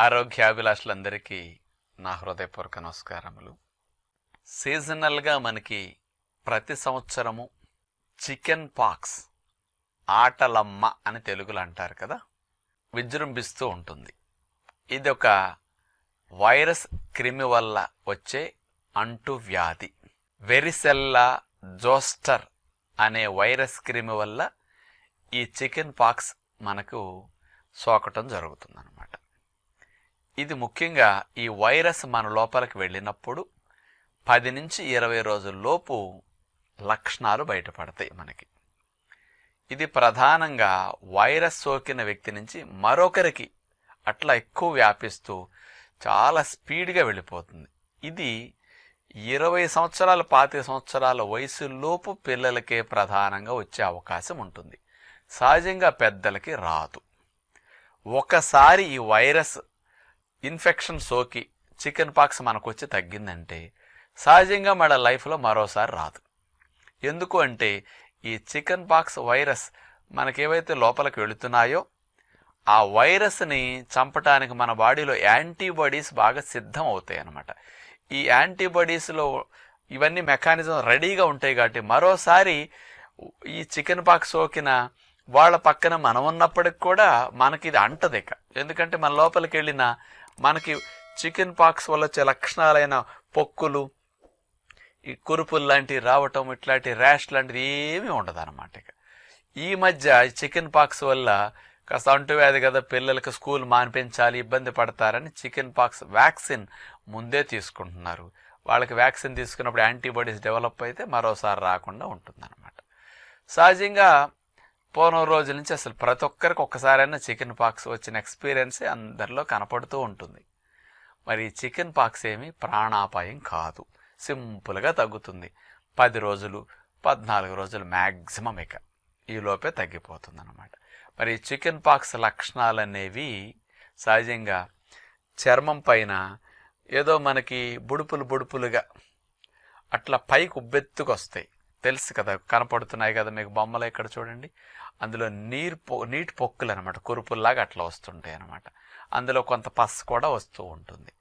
ఆరోగ్యాభిలాషులందరికీ నా హృదయపూర్వక నమస్కారములు. సీజనల్గా మనకి ప్రతి సంవత్సరము చికెన్ పాక్స్ ఆటలమ్మ అని తెలుగులో అంటారు కదా విజృంభిస్తూ ఉంటుంది. ఇది ఒక వైరస్ క్రిమి వల్ల వచ్చే అంటు వ్యాధి వెరిసెల్లా జోస్టర్ అనే వైరస్ క్రిమి వల్ల ఈ చికెన్ పాక్స్ మనకు సోకటం జరుగుతుందన్నమాట. ఇది ముఖ్యంగా ఈ వైరస్ మన లోపలికి వెళ్ళినప్పుడు పది నుంచి ఇరవై రోజుల్లోపు లక్షణాలు బయటపడతాయి మనకి. ఇది ప్రధానంగా వైరస్ సోకిన వ్యక్తి నుంచి మరొకరికి అట్లా ఎక్కువ వ్యాపిస్తూ చాలా స్పీడ్గా వెళ్ళిపోతుంది. ఇది ఇరవై సంవత్సరాల పాతిక సంవత్సరాల వయసులోపు పిల్లలకే ప్రధానంగా వచ్చే అవకాశం ఉంటుంది. సహజంగా పెద్దలకి రాదు. ఒకసారి ఈ వైరస్ ఇన్ఫెక్షన్ సోకి చికెన్ పాక్స్ మనకు వచ్చి తగ్గిందంటే సహజంగా మన లైఫ్లో మరోసారి రాదు. ఎందుకు అంటే ఈ చికెన్ పాక్స్ వైరస్ మనకేవైతే లోపలికి వెళుతున్నాయో ఆ వైరస్ని చంపటానికి మన బాడీలో యాంటీబాడీస్ బాగా సిద్ధం అవుతాయి అన్నమాట ఈ యాంటీబాడీస్లో ఇవన్నీ మెకానిజం రెడీగా ఉంటాయి కాబట్టి మరోసారి ఈ చికెన్ పాక్స్ సోకిన వాళ్ళ పక్కన మనం ఉన్నప్పటికి కూడా మనకి ఇది అంటది ఇక ఎందుకంటే మన లోపలికి వెళ్ళిన మనకి చికెన్ పాక్స్ వల్ల వచ్చే లక్షణాలైన పొక్కులు ఈ కురుపులు లాంటివి రావటం ఇట్లాంటి ర్యాష్ లాంటిది ఏమీ ఉండదు అనమాట ఇక. ఈ మధ్య ఈ చికెన్ పాక్స్ వల్ల కాస్త అంటువ్యాధి కదా పిల్లలకి స్కూల్ మానిపించాలి ఇబ్బంది పడతారని చికెన్ పాక్స్ వ్యాక్సిన్ ముందే తీసుకుంటున్నారు. వాళ్ళకి వ్యాక్సిన్ తీసుకున్నప్పుడు యాంటీబాడీస్ డెవలప్ అయితే మరోసారి రాకుండా ఉంటుందన్నమాట. సహజంగా పూర్వం రోజుల నుంచి అసలు ప్రతి ఒక్కరికి ఒక్కసారైనా చికెన్ పాక్స్ వచ్చిన ఎక్స్పీరియన్సే అందరిలో కనపడుతూ ఉంటుంది. మరి చికెన్ పాక్స్ ఏమి ప్రాణాపాయం కాదు. సింపుల్గా తగ్గుతుంది. పది రోజులు పద్నాలుగు రోజులు మ్యాక్సిమం ఇక. ఈలోపే తగ్గిపోతుంది అనమాట మరి చికెన్ పాక్స్ లక్షణాలు అనేవి సహజంగా చర్మం పైన ఏదో మనకి బుడుపులు బుడుపులుగా అట్లా పైకి ఉబ్బెత్తుకు వస్తాయి తెలుసు కదా కనపడుతున్నాయి కదా మీకు బొమ్మలు ఇక్కడ చూడండి. అందులో నీరు పొ నీటి పొక్కులు అనమాట కురుపుల్లాగా అట్లా వస్తుంటాయి అనమాట అందులో కొంత పస్ కూడా వస్తూ ఉంటుంది.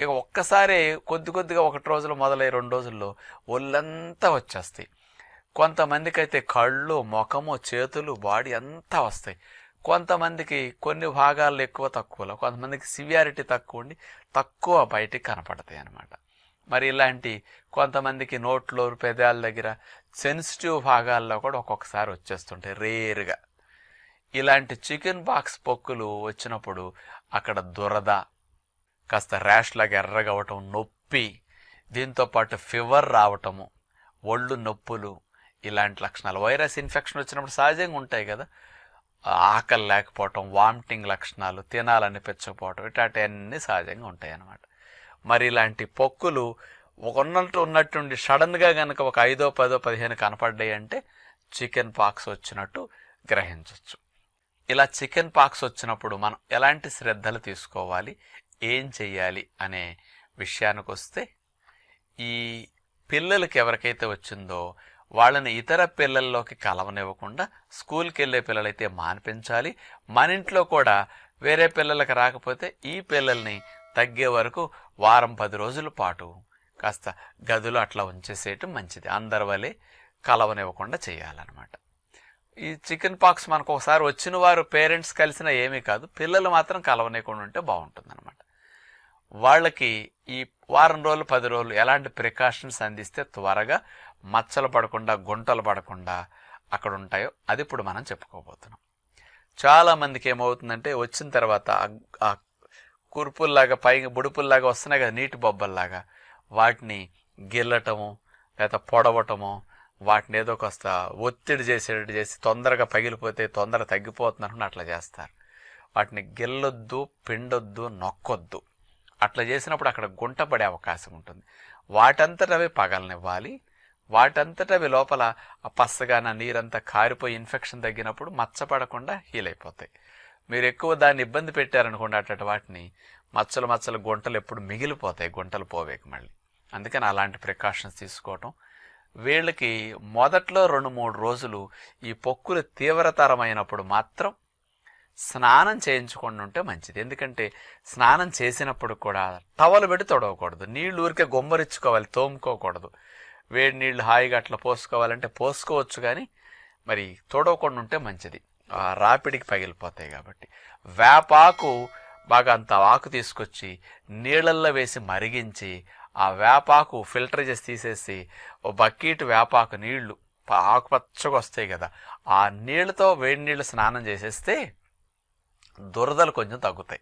ఇక ఒక్కసారి కొద్ది కొద్దిగా ఒకటి రోజులు మొదలై రెండు రోజుల్లో ఒళ్ళంతా వచ్చేస్తాయి. కొంతమందికి అయితే కళ్ళు ముఖము చేతులు బాడీ అంతా వస్తాయి. కొంతమందికి కొన్ని భాగాలు ఎక్కువ తక్కువలో కొంతమందికి సివియారిటీ తక్కువ ఉండి తక్కువ బయటికి కనపడతాయి అన్నమాట. మరి ఇలాంటి కొంతమందికి నోట్లో పెదాల దగ్గర సెన్సిటివ్ భాగాల్లో కూడా ఒక్కొక్కసారి వచ్చేస్తుంటాయి రేరుగా. ఇలాంటి చికెన్ బాక్స్ పొక్కులు వచ్చినప్పుడు అక్కడ దురద కాస్త ర్యాష్ లాగా ఎర్రగా నొప్పి దీంతో పాటు ఫీవర్ రావటము ఒళ్ళు నొప్పులు ఇలాంటి లక్షణాలు. వైరస్ ఇన్ఫెక్షన్ వచ్చినప్పుడు సహజంగా ఉంటాయి కదా. ఆకలి లేకపోవటం వామిటింగ్ లక్షణాలు తినాలనిపించకపోవటం ఇట్లాంటివన్నీ సహజంగా ఉంటాయి అన్నమాట మరి ఇలాంటి పొక్కులు ఉన్నట్టు ఉన్నట్టుండి సడన్గా కనుక ఒక ఐదో పదో పదిహేను కనపడ్డాయి అంటే చికెన్ పాక్స్ వచ్చినట్టు గ్రహించవచ్చు ఇలా చికెన్ పాక్స్ వచ్చినప్పుడు మనం ఎలాంటి శ్రద్ధలు తీసుకోవాలి? ఏం చెయ్యాలి? అనే విషయానికి వస్తే ఈ పిల్లలకి ఎవరికైతే వచ్చిందో వాళ్ళని ఇతర పిల్లల్లోకి కలవనివ్వకుండా స్కూల్కి వెళ్ళే పిల్లలైతే మానిపించాలి. మన ఇంట్లో కూడా వేరే పిల్లలకు రాకపోతే ఈ పిల్లల్ని తగ్గే వరకు వారం పది రోజుల పాటు కాస్త గదులు అట్లా ఉంచేసేయటం మంచిది. అందరి వలె కలవనివ్వకుండా చేయాలన్నమాట. ఈ చికెన్ పాక్స్ మనకు ఒకసారి వచ్చిన వారు పేరెంట్స్ కలిసినా ఏమీ కాదు. పిల్లలు మాత్రం కలవనివ్వకుండా ఉంటే బాగుంటుంది అనమాట వాళ్ళకి ఈ వారం రోజులు పది రోజులు ఎలాంటి ప్రికాషన్స్ అందిస్తే త్వరగా మచ్చలు పడకుండా గుంటలు పడకుండా అక్కడ ఉంటాయో అది ఇప్పుడు మనం చెప్పుకోబోతున్నాం. చాలామందికి ఏమవుతుందంటే వచ్చిన తర్వాత ఆ కురుపుల్లాగా పైగా బుడుపుల్లాగా వస్తున్నాయి కదా నీటి బొబ్బల్లాగా. వాటిని గిల్లటము లేదా పొడవటము వాటిని ఏదో కాస్త ఒత్తిడి చేసేటట్టు చేసి తొందరగా పగిలిపోతే తొందర తగ్గిపోతున్నట్టు అట్లా చేస్తారు. వాటిని గిల్లొద్దు పిండొద్దు నొక్కొద్దు. అట్లా చేసినప్పుడు అక్కడ గుంట పడే అవకాశం ఉంటుంది. వాటంతట అవి పగలనివ్వాలి. వాటంతట అవి లోపల ఆ పచ్చగాన నీరంతా కారిపోయి ఇన్ఫెక్షన్ తగ్గినప్పుడు మచ్చపడకుండా హీల్ అయిపోతాయి మీరు ఎక్కువ దాన్ని ఇబ్బంది పెట్టారనుకోండి అట్ట వాటిని మచ్చలు మచ్చలు గుంటలు ఎప్పుడు మిగిలిపోతాయి గుంటలు పోవేకి మళ్ళీ. అందుకని అలాంటి ప్రికాషన్స్ తీసుకోవటం. వీళ్ళకి మొదట్లో రెండు మూడు రోజులు ఈ పొక్కులు తీవ్రతరమైనప్పుడు మాత్రం స్నానం చేయించుకొని ఉంటే మంచిది. ఎందుకంటే స్నానం చేసినప్పుడు కూడా టవలు పెట్టి తొడవకూడదు. నీళ్ళు ఊరికే గొమ్మరిచ్చుకోవాలి తోముకోకూడదు. వేడి నీళ్ళు హాయిగా అట్లా పోసుకోవాలంటే పోసుకోవచ్చు కానీ మరి తొడవకుండా ఉంటే మంచిది. ఆ రాపిడికి పగిలిపోతాయి కాబట్టి. వేపాకు బాగా అంత ఆకు తీసుకొచ్చి నీళ్ళల్లో వేసి మరిగించి ఆ వేపాకు ఫిల్టర్ చేసి తీసేసి ఓ బకెట్ వేపాకు నీళ్ళు ఆకుపచ్చగా వస్తాయి కదా ఆ నీళ్ళతో వేడి నీళ్ళు స్నానం చేసేస్తే దురదలు కొంచెం తగ్గుతాయి.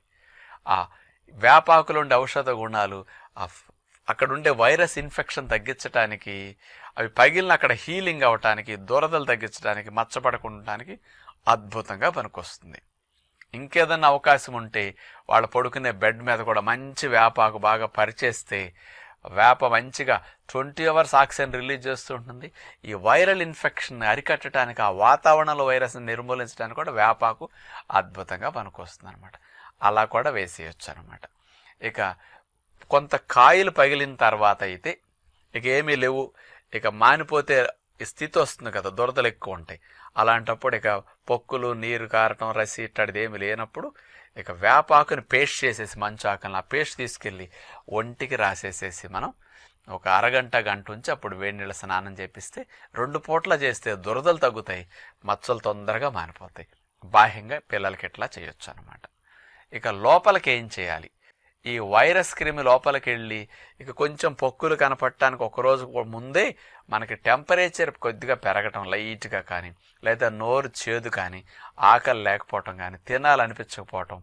ఆ వేపాకులు ఉండే ఔషధ గుణాలు అక్కడుండే అక్కడ ఉండే వైరస్ ఇన్ఫెక్షన్ తగ్గించడానికి అవి పగిలిన అక్కడ హీలింగ్ అవటానికి దురదలు తగ్గించడానికి మచ్చపడకుండా అద్భుతంగా పనికొస్తుంది. ఇంకేదన్నా అవకాశం ఉంటే వాళ్ళు పడుకునే బెడ్ మీద కూడా మంచి వేపాకు బాగా పరిచేస్తే వేప మంచిగా ట్వంటీ అవర్స్ ఆక్సిజన్ రిలీజ్ చేస్తూ ఉంటుంది. ఈ వైరల్ ఇన్ఫెక్షన్ అరికట్టడానికి ఆ వాతావరణంలో వైరస్ని నిర్మూలించడానికి కూడా వేపాకు అద్భుతంగా పనికొస్తుంది అనమాట అలా కూడా వేసేయచ్చు అనమాట ఇక కొంత కాయలు పగిలిన తర్వాత అయితే ఇక ఏమీ లేవు. ఇక మానిపోతే స్థితి వస్తుంది కదా దురదలు ఎక్కువ ఉంటాయి. అలాంటప్పుడు ఇక పొక్కులు నీరు కారటం రసి ఇట్టడిది ఏమి లేనప్పుడు ఇక వేపాకుని పేస్ట్ చేసేసి మంచు ఆ పేస్ట్ తీసుకెళ్ళి ఒంటికి రాసేసేసి మనం ఒక అరగంట గంట ఉంచి అప్పుడు వేడి నీళ్ళ స్నానం చేపిస్తే రెండు పూట్ల చేస్తే దురదలు తగ్గుతాయి మచ్చలు తొందరగా మారిపోతాయి. బాహ్యంగా పిల్లలకి ఇట్లా చేయొచ్చు అనమాట ఇక లోపలికి ఏం చేయాలి? ఈ వైరస్ క్రిమి లోపలికి వెళ్ళి ఇక కొంచెం పొక్కులు కనపడటానికి ఒక రోజు ముందే మనకి టెంపరేచర్ కొద్దిగా పెరగటం లైట్గా కానీ లేదా నోరు చేదు కానీ ఆకలి లేకపోవటం కానీ తినాలనిపించకపోవటం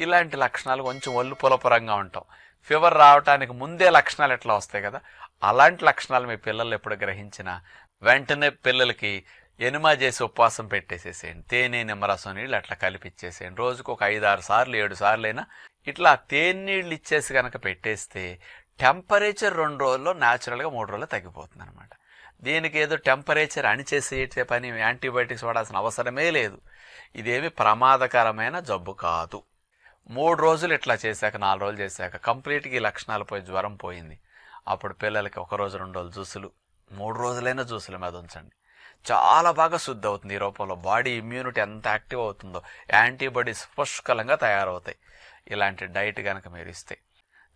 ఇలాంటి లక్షణాలు కొంచెం ఒళ్ళు పులపరంగా ఉంటాం. ఫీవర్ రావటానికి ముందే లక్షణాలు ఎట్లా వస్తాయి కదా అలాంటి లక్షణాలు మీ పిల్లలు ఎప్పుడు గ్రహించినా వెంటనే పిల్లలకి ఎనుమా చేసి ఉపవాసం పెట్టేసేసేయండి. తేనె నిమ్మరసం నీళ్ళు అట్లా కలిపిచ్చేసేయండి. రోజుకు ఒక ఐదు ఆరు సార్లు ఏడు సార్లు అయినా ఇట్లా తేనీళ్ళు ఇచ్చేసి కనుక పెట్టేస్తే టెంపరేచర్ రెండు రోజుల్లో న్యాచురల్గా మూడు రోజుల్లో తగ్గిపోతుంది అనమాట దీనికి ఏదో టెంపరేచర్ అణిచేసే పని యాంటీబయాటిక్స్ వాడాల్సిన అవసరమే లేదు. ఇదేమి ప్రమాదకరమైన జబ్బు కాదు. మూడు రోజులు ఇట్లా చేశాక నాలుగు రోజులు చేశాక కంప్లీట్గా ఈ లక్షణాలు పోయి జ్వరం పోయింది. అప్పుడు పిల్లలకి ఒక రోజు రెండు రోజులు జ్యూసులు. మూడు రోజులైనా జ్యూసుల మీద ఉంచండి. చాలా బాగా శుద్ధి అవుతుంది ఈ రూపంలో. బాడీ ఇమ్యూనిటీ ఎంత యాక్టివ్ అవుతుందో యాంటీబాడీస్ పుష్కలంగా తయారవుతాయి. ఇలాంటి డైట్ కనుక మీరు ఇస్తే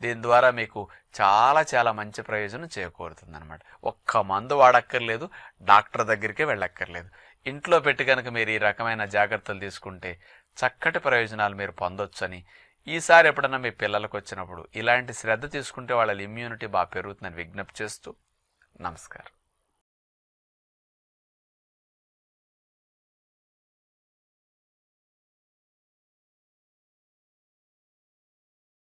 దీని ద్వారా మీకు చాలా చాలా మంచి ప్రయోజనం చేకూరుతుంది అనమాట ఒక్క మందు వాడక్కర్లేదు డాక్టర్ దగ్గరికే వెళ్ళక్కర్లేదు. ఇంట్లో పెట్టి కనుక మీరు ఈ రకమైన జాగ్రత్తలు తీసుకుంటే చక్కటి ప్రయోజనాలు మీరు పొందొచ్చని ఈసారి ఎప్పుడన్నా మీ పిల్లలకు వచ్చినప్పుడు ఇలాంటి శ్రద్ధ తీసుకుంటే వాళ్ళ ఇమ్యూనిటీ బాగా పెరుగుతుందని విజ్ఞప్తి చేస్తూ నమస్కారం.